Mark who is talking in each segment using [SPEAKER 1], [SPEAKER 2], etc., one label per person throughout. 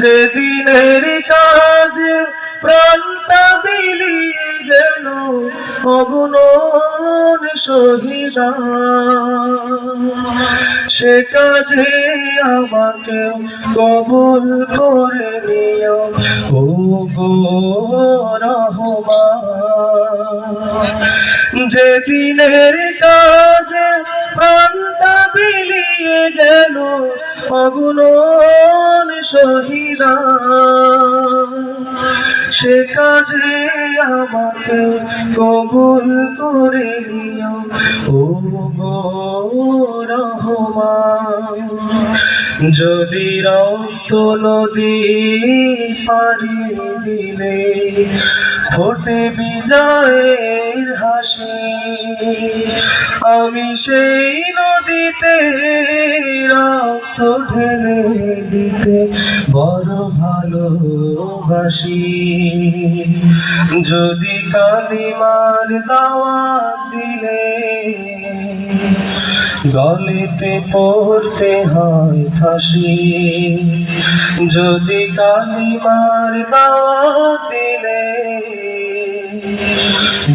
[SPEAKER 1] যেদিনের কাজ প্রাণটা বিলিয়ে গেল অবনন শহীদা সে কাজে আমাকে কবুল করে নিও ও যেদিনের কাজে প্রাণটা বিলিয়ে গেল অগুণন শহীদা, সে কাজে আমাকে কবুল করে নিও। ও রহমান যদি রক্ত নদী পারি দিলে ফোটে বিজয়ের হাসি, আমি সেই নদীতে দিতে বড় ভালোবাসি। যদি কালিমার দাওয়াত দিলে গলিতে পড়তে হয় ফাঁসি। যদি কালিমার দাওয়াত দিলে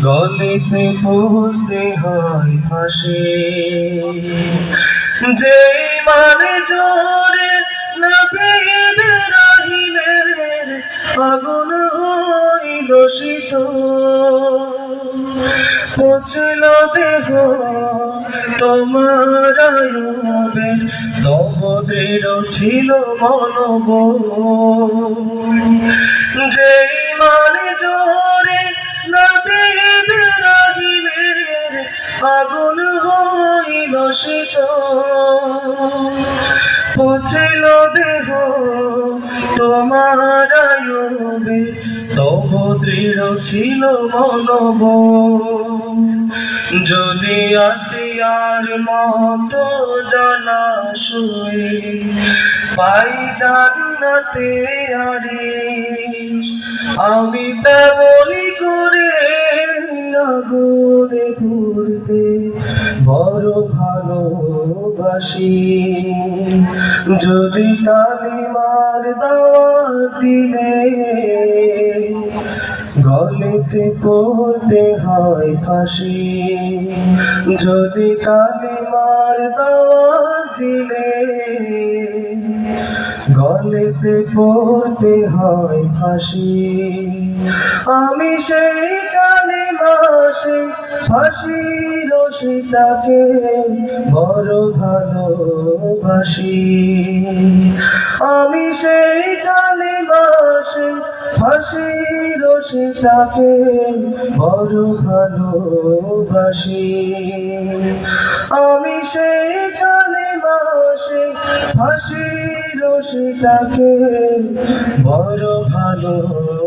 [SPEAKER 1] গলিতে পড়তে হয় ফাঁসি। যে মানে জোরে আগুন হইল শীত। পচল দেহ তোমার আয়ুবে ছিল মনব যেই মানে জোরে আগুন হইল শীত। পচিল তোমার আয়ুবে দৃঢ় ছিল মনব যদি আসিয়ার মতো জানা শুয়ে পাই জান্নাতে আরে আমি তেমনই করে আগুনে ঘুরতে ভালোবাসি। যদি কালিমার দাওয়াত দিলে গলিতে পড়তে হয় ফাঁসি। যদি কালিমার দাওয়াত দিলে গলিতে পড়তে হয় ফাঁসি। আমি সেই কালিমাসে ফাঁসি রসিটাকে বড় ভালোবাসি। আমি সেই কালিমাসে ফাঁসি রসিটাকে বড় ভালোবাসি। আমি সেই কালিমাসে ফাঁসি রসিটাকে বড় ভালোবাসি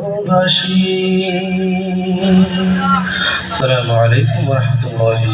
[SPEAKER 1] আসসালামু আলাইকুম ওয়া রাহমাতুল্লাহি